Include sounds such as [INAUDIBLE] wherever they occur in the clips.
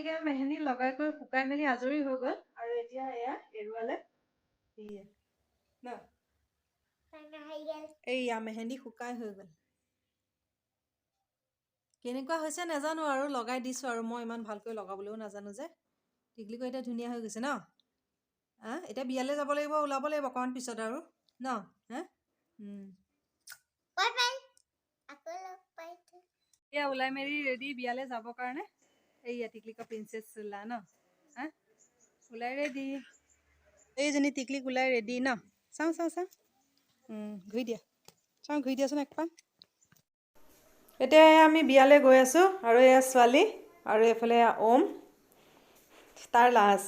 এনেকে মেহেন্দি লগাই কৰি শুকাই মেলি আজৰি হৈ গ'ল আৰু এতিয়া এয়া এৰুৱালে এইয়া মেহেন্দি শুকাই হৈ গ'ল। কেনেকুৱা হৈছে নাজানো আৰু লগাই দিছোঁ আৰু মই ইমান ভালকৈ লগাবলৈও নাজানো যে। টিকলিকৈ এতিয়া ধুনীয়া হৈ গৈছে ন? হা এতিয়া বিয়ালৈ যাব লাগিব ওলাব লাগিব অকণমান পিছত আৰু। ন? হা? এতিয়া ওলাই মেলি ৰেডি বিয়ালৈ যাবৰ কাৰণে। এইয়া টিকলিকা প্ৰিন্সেছ চোলা ন? ওলাই ৰেডি এইজনী টিকলিক ওলাই ৰেডি ন? চাওঁ চাওঁ চাওঁ। ঘূৰি দিয়া। চাওঁ ঘূৰি দিয়াচোন একপাক এতিয়া আমি বিয়ালৈ গৈ আছোঁ আৰু এয়া ছোৱালী আৰু এইফালে ওম। তাৰ লাজ।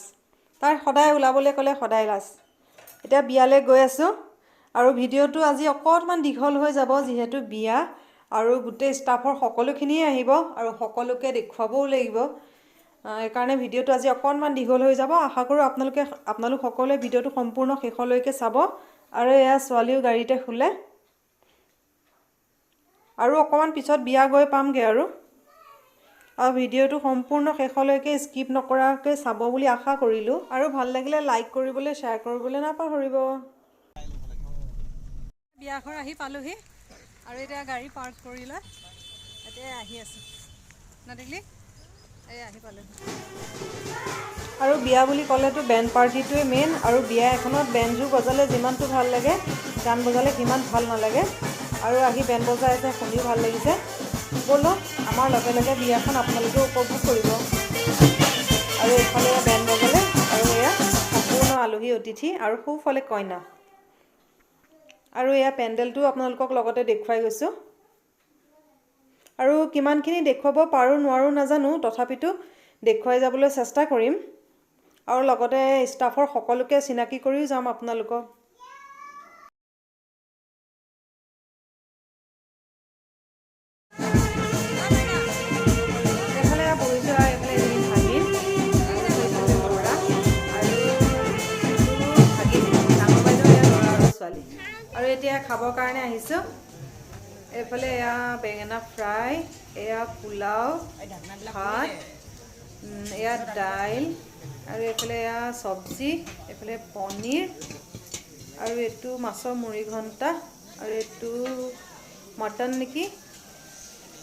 তাৰ সদায় ওলাবলৈ ক'লে সদায় লাজ। এতিয়া বিয়ালৈ গৈ আছোঁ আৰু ভিডিঅ'টো আজি অকণমান দীঘল হৈ যাব যিহেতু বিয়া। আৰু গোটেই ষ্টাফৰ সকলোখিনিয়ে আহিব আৰু সকলোকে দেখুৱাবও লাগিব। সেইকাৰণে ভিডিঅ'টো আজি অকণমান দীঘল হৈ যাব। আশা কৰোঁ আপোনালোকে আপোনালোক সকলোৱে ভিডিঅ'টো সম্পূৰ্ণ শেষলৈকে চাব আৰু এয়া ছোৱালীও গাড়ীতে শুলে। আৰু অকণমান পিছত বিয়া গৈ পামগৈ আৰু। আৰু ভিডিঅ'টো সম্পূৰ্ণ শেষলৈকে স্কিপ নকৰাকৈ চাব বুলি আশা কৰিলোঁ। আৰু ভাল লাগিলে লাইক কৰিবলৈ শ্বেয়াৰ কৰিবলৈ নাপাহৰিব। বিয়াঘৰ আহি পালোহি। আৰু এতিয়া গাড়ী পাৰ্ক কৰি এতিয়া আহি আছোঁ। নাদেখিলি এই আহি পালোহি। আৰু বিয়া বুলি ক'লেতো বেণ্ড পাৰ্টিটোৱে মেইন আৰু বিয়া এখনত বেণ্ডযোৰ বজালে যিমানটো ভাল লাগে গান বজালে সিমান ভাল নালাগে। আৰু আহি বেণ্ড বজাই আছে শুনিও ভাল লাগিছে। ব'লক আমাৰ লগে লগে বিয়াখন আপোনালোকেও উপভোগ কৰিব। আৰু এইফালে বেণ্ড বজালে আৰু এয়া সম্পূৰ্ণ আলহী অতিথি আৰু সোঁফালে কইনা। আৰু এয়া পেণ্ডেলটো আপোনালোকক লগতে দেখুৱাই গৈছোঁ। আৰু কিমানখিনি দেখুৱাব পাৰোঁ নোৱাৰোঁ নাজানো তথাপিতো দেখুৱাই যাবলৈ চেষ্টা কৰিম। আৰু লগতে ষ্টাফৰ সকলোকে চিনাকি কৰিও যাম আপোনালোকক। খাবৰ কাৰণে আহিছোঁ। এইফালে এয়া বেঙেনা ফ্ৰাই, এয়া পোলাও, ভাত এয়া দাইল, আৰু এইফালে এয়া চব্জি, এইফালে পনীৰ, আৰু এইটো মাছৰ মুড়ি ঘণ্টা, আৰু এইটো মটন নেকি,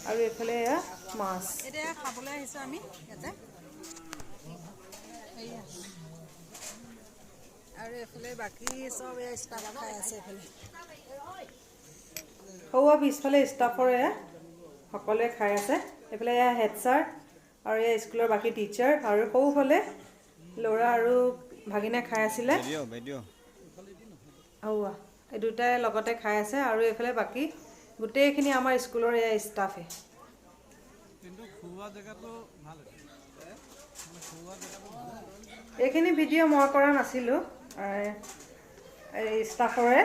আৰু এইফালে এয়া মাছ। এতিয়া খাবলৈ আহিছোঁ আমি ইয়াতে। আৰু এইফালে বাকী চব এয়া ষ্টাফ খাই আছে এইফালে। সৌৱা পিছফালে ষ্টাফৰ এয়া সকলোৱে খাই আছে। এইফালে এয়া হেড ছাৰ আৰু এয়া স্কুলৰ বাকী টিচাৰ আৰু সৌফালে ল'ৰা আৰু ভাগিনে খাই আছিলে। সৌৱা এই দুটাই লগতে খাই আছে আৰু এইফালে বাকী গোটেইখিনি আমাৰ স্কুলৰ এয়া ষ্টাফে এইখিনি ভিডিঅ' মই কৰা নাছিলোঁ। ষ্টাফৰে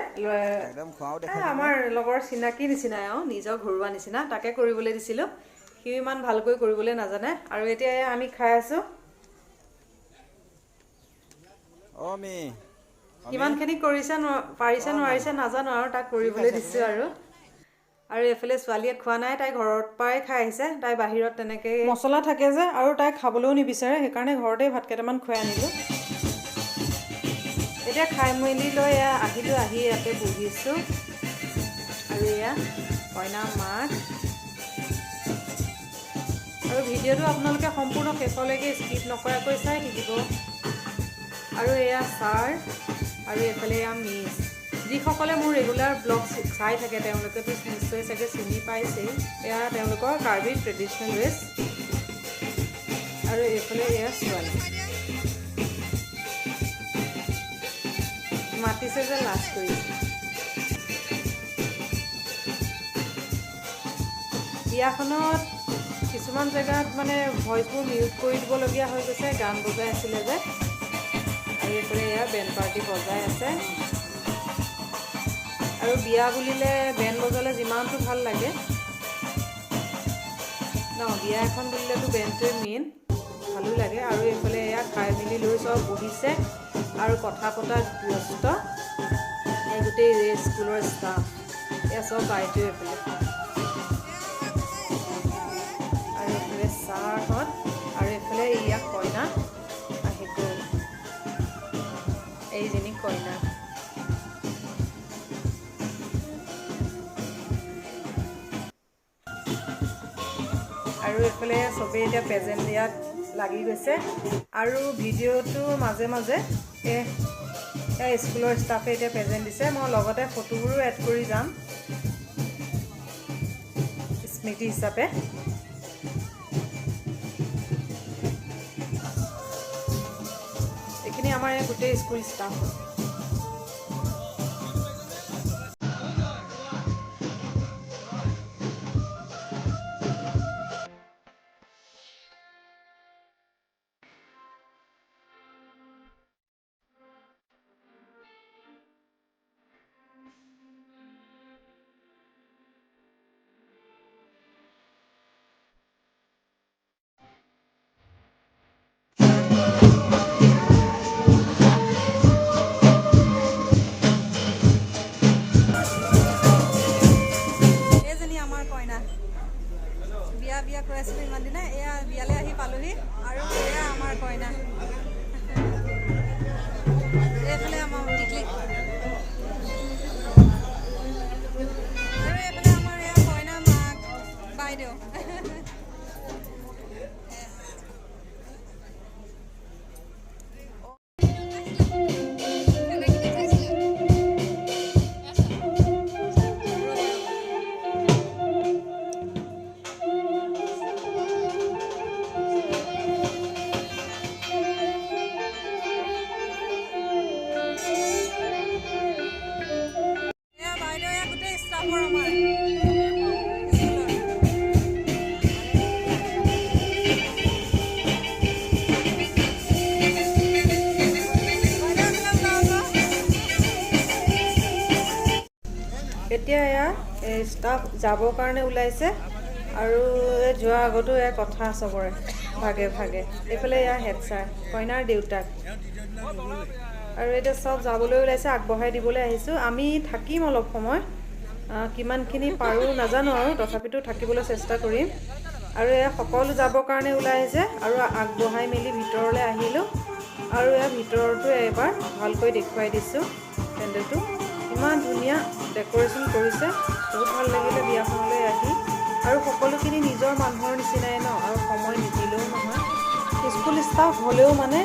আমাৰ লগৰ চিনাকি নিচিনাই আৰু নিজৰ ঘৰুৱা নিচিনা তাকে কৰিবলৈ দিছিলোঁ। সিও ইমান ভালকৈ কৰিবলৈ নাজানে। আৰু এতিয়া আমি খাই আছোঁ। কিমানখিনি কৰিছে পাৰিছে নোৱাৰিছে নাজানো আৰু তাক কৰিবলৈ দিছোঁ আৰু। আৰু এইফালে ছোৱালীয়ে খোৱা নাই তাই ঘৰত পৰাই খাই আহিছে। তাই বাহিৰত তেনেকৈ মছলা থাকে যে আৰু তাই খাবলৈও নিবিচাৰে। সেইকাৰণে ঘৰতেই ভাত কেইটামান খুৱাই আনিলোঁ। এতিয়া খাই মেলি লৈ আহিলোঁ আহি ইয়াতে বহিছোঁ আৰু এয়া কইনা মাক আৰু ভিডিঅ'টো আপোনালোকে সম্পূৰ্ণ শেষলৈকে স্কিপ নকৰাকৈ চাই থাকিব। আৰু এয়া ছাৰ আৰু এইফালে এয়া মিছ। যিসকলে মোৰ ৰেগুলাৰ ব্লগ চাই থাকে তেওঁলোকেতো নিশ্চয় চাগে চিনি পাইছেই। এয়া তেওঁলোকৰ কাৰ্বি ট্ৰেডিশ্যনেল ড্ৰেছ আৰু এইফালে এয়া ছোৱালী। মাতিছে যে লাজ কৰিছে বিয়াখনত কিছুমান জেগাত মানে ভইচবোৰ মিউট কৰি দিবলগীয়া হৈ গৈছে, গান বজাই আছিলে যে। আৰু এইফালে এয়া বেণ্ড পাৰ্টি বজাই আছে। আৰু বিয়া বুলিলে বেণ্ড বজালে যিমানটো ভালো লাগে। ন, বিয়া এখন বুলিলেতো বেণ্ডটোৱে মেইন ভালো লাগে। আৰু এইফালে এয়া খাই মেলি লৈ চব বহিছে। আৰু কথা পতাত ব্যস্ত এই গোটেই স্কুলৰ ষ্টাফ এয়া চব আইটিও এইফালে আৰু এইফালে ছাৰহঁত, আৰু এইফালে ইয়াক কইনা আহি গ'ল। এইজনী কইনা। আৰু এইফালে চবেই এতিয়া প্ৰেজেণ্ট দিয়াত লাগি গৈছে। আৰু ভিডিঅ'টোৰ মাজে মাজে এই স্কুলৰ ষ্টাফে এতিয়া প্ৰেজেণ্ট দিছে মই লগতে ফটোবোৰো এড কৰি যাম। স্মৃতি হিচাপে। এইখিনি আমাৰ গোটেই স্কুল ষ্টাফ এতিয়া এয়া ষ্টাফ যাবৰ কাৰণে ওলাইছে আৰু যোৱাৰ আগতো এয়া কথা চবৰে ভাগে ভাগে। এইফালে এয়া হেড ছাৰ কইনাৰ দেউতাক। আৰু এতিয়া চব যাবলৈ ওলাইছে আগবঢ়াই দিবলৈ আহিছোঁ। আমি থাকিম অলপ সময়। কিমানখিনি পাৰোঁ নাজানো আৰু তথাপিতো থাকিবলৈ চেষ্টা কৰিম। আৰু এয়া সকলো যাবৰ কাৰণে ওলাই আহিছে আৰু আগবঢ়াই মেলি ভিতৰলৈ আহিলোঁ। আৰু এয়া ভিতৰতো এবাৰ ভালকৈ দেখুৱাই দিছোঁ পেণ্ডেলটো ইমান ধুনীয়া ডেক'ৰেশ্যন কৰিছে। বহুত ভাল লাগিলে বিয়াখনলৈ আহি। আৰু সকলোখিনি নিজৰ মানুহৰ নিচিনাই ন আৰু সময় নিদিলেও নহয়। স্কুল ষ্টাফ হ'লেও মানে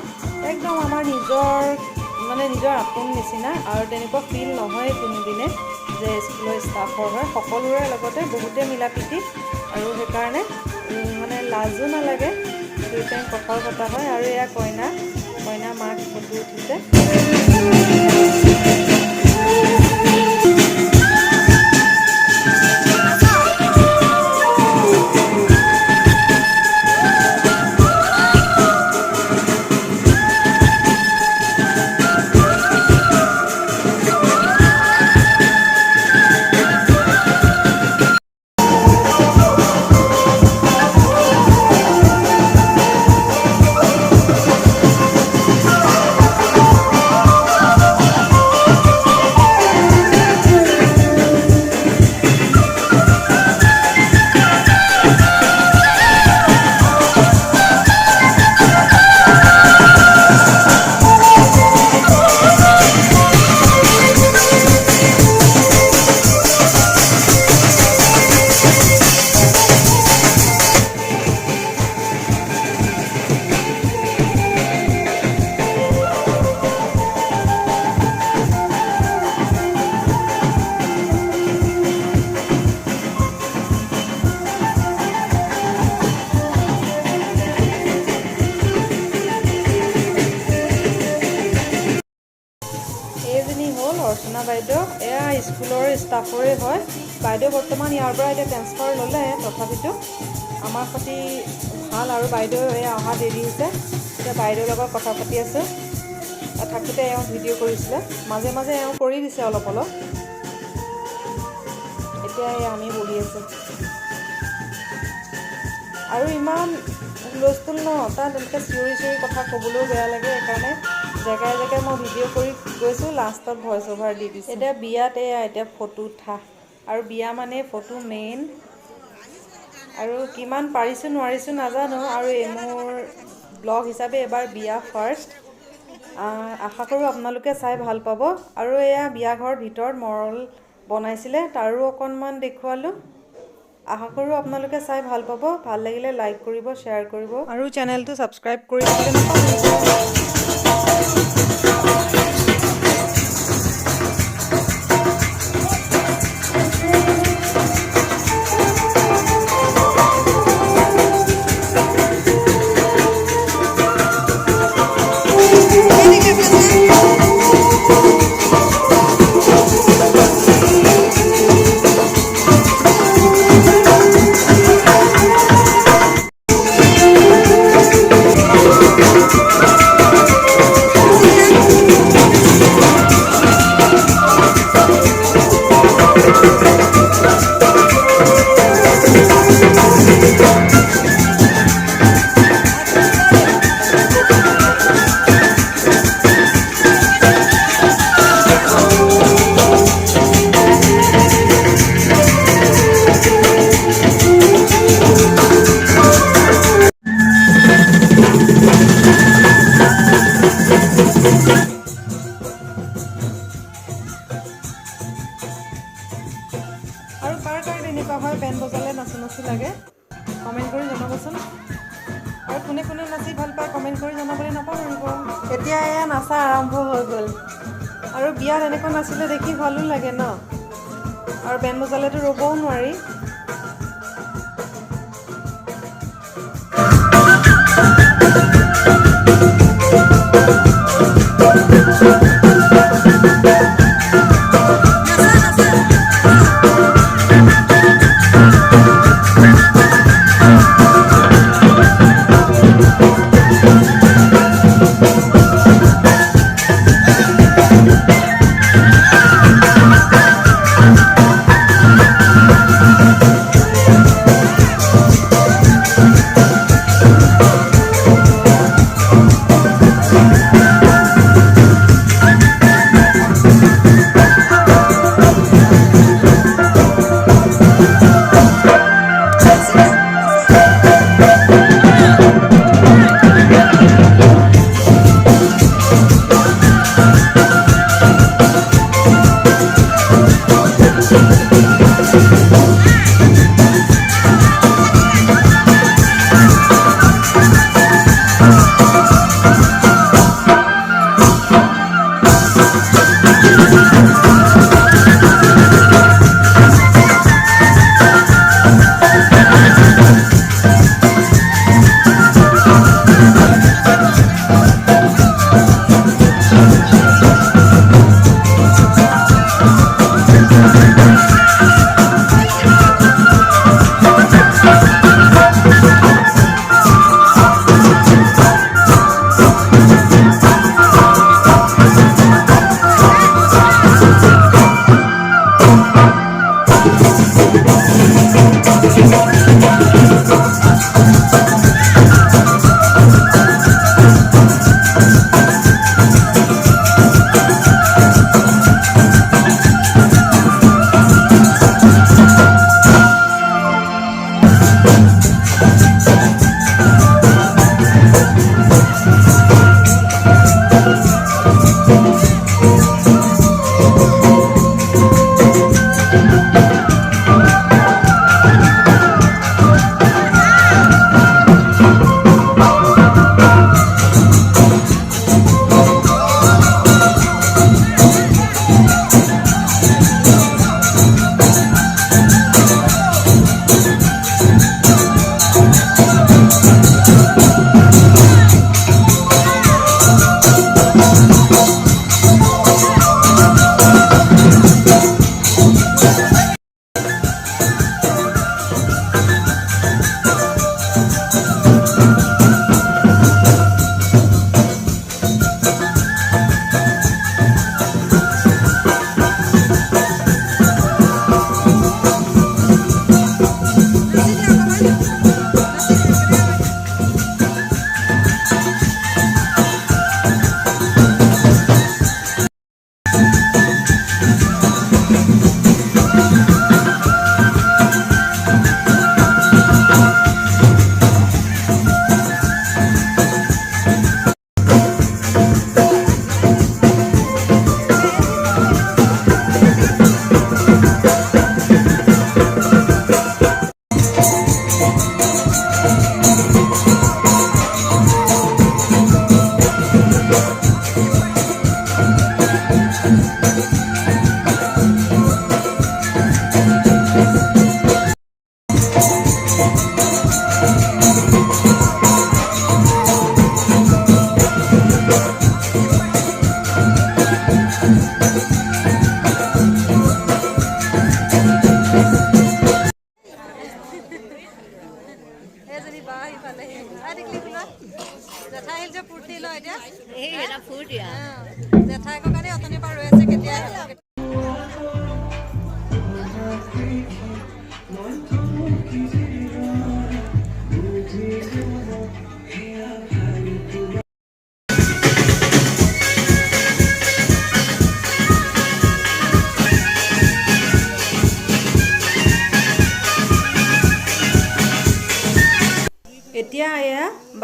একদম আমাৰ নিজৰ মানে নিজৰ আপোন নিচিনা। আৰু তেনেকুৱা ফিল নহয় কোনোদিনে যে স্কুলৰ ষ্টাফৰ হয়। সকলোৰে লগতে বহুতে মিলা প্ৰীতি। আৰু সেইকাৰণে মানে লাজো নালাগে। দুই টাইম কথাও পতা হয়। আৰু এয়া কইনা কইনা মাক ফটো উঠিছে। এতিয়া ট্ৰেন্সফাৰ ল'লে তথাপিতো আমাৰ সৈতে ভাল আৰু বাইদেউ এয়া অহা দেৰি হৈছে। এতিয়া বাইদেউৰ লগত কথা পাতি আছোঁ। থাকোঁতে এওঁ ভিডিঅ' কৰিছিলে। মাজে মাজে এওঁ কৰি দিছে অলপ অলপ। এতিয়া এই আমি বহি আছোঁ। আৰু ইমান হুলস্থুল ন তাত এনেকৈ চিঞৰি চিঞৰি কথা ক'বলৈও বেয়া লাগে সেইকাৰণে জেগাই জেগাই মই ভিডিঅ' কৰি গৈছোঁ লাষ্টত ভইচ অভাৰ দি দিছোঁ। এতিয়া বিয়াত এয়া এতিয়া ফটো উঠা। আৰু বিয়া মানে ফটো মেইন আৰু কিমান পাৰিছোঁ নোৱাৰিছোঁ নাজানো আৰু মোৰ ব্লগ হিচাপে এবাৰ বিয়া ফাৰ্ষ্ট আশা কৰোঁ আপোনালোকে চাই ভালো পাব। আৰু এয়া বিয়া ঘৰৰ ভিতৰত মৰল বনাইছিলে, তাৰো অকণমান দেখুৱালোঁ। আশা কৰোঁ আপোনালোকে চাই ভালো পাব। ভালো লাগিলে লাইক কৰিব শ্বেয়াৰ কৰিব। আৰু চেনেলটো ছাবস্ক্ৰাইব কৰি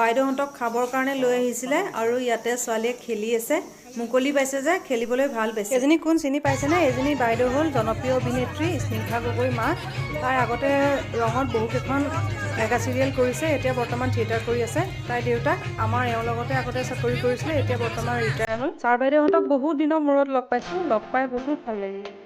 বাইদেউহঁতক খাবৰ কাৰণে লৈ আহিছিলে আৰু ইয়াতে ছোৱালীয়ে খেলি আছে। মুকলি পাইছে যে খেলিবলৈ ভাল পাইছে। এজনী কোন চিনি পাইছেনে? এজনী বাইদেউ হ'ল জনপ্ৰিয় অভিনেত্ৰী স্নিগ্ধা গগৈ মাক তাই আগতে ৰঙত বহুকেইখন মেগা চিৰিয়েল কৰিছে এতিয়া বৰ্তমান থিয়েটাৰ কৰি আছে। তাইৰ দেউতাক আমাৰ এওঁৰ লগতে আগতে চাকৰি কৰিছিলে এতিয়া বৰ্তমান ৰিটায়াৰ হ'ল। ছাৰ বাইদেউহঁতক বহুত দিনৰ মূৰত লগ পাইছোঁ। লগ পাই বহুত ভাল লাগিল।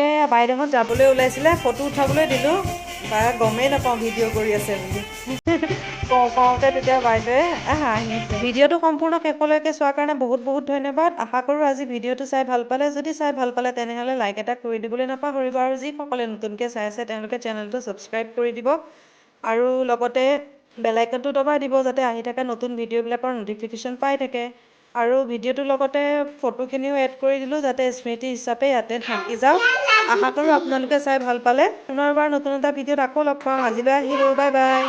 এয়া বাইদেউহঁত যাবলৈ ওলাইছিলে ফটো উঠাবলৈ দিলোঁ। তাই গমেই নাপাওঁ ভিডিঅ' কৰি আছে বুলি। [LAUGHS] কওঁ কওঁতে তেতিয়া বাইদেৱে আহ আহিছে ভিডিঅ'টো সম্পূৰ্ণ শেষলৈকে চোৱাৰ কাৰণে বহুত বহুত ধন্যবাদ। আশা কৰোঁ আজি ভিডিঅ'টো চাই ভাল পালে। যদি চাই ভাল পালে তেনেহ'লে লাইক এটা কৰি দিবলৈ নাপাহৰিব আৰু যিসকলে নতুনকৈ চাই আছে তেওঁলোকে চেনেলটো ছাবস্ক্ৰাইব কৰি দিব। আৰু লগতে বেলাইকনটো দবাই দিব যাতে আহি থকা নতুন ভিডিঅ'বিলাকৰ ন'টিফিকেশ্যন পাই থাকে। আৰু ভিডিঅ'টোৰ লগতে ফটোখিনিও এড কৰি দিলোঁ যাতে স্মৃতি হিচাপে ইয়াতে থাকি যাওক। আশা কৰোঁ আপোনালোকে চাই ভাল পালে। পুনৰবাৰ নতুন এটা ভিডিঅ'ত আকৌ লগ পাম। আজিলৈ আহিলোঁ বাই বাই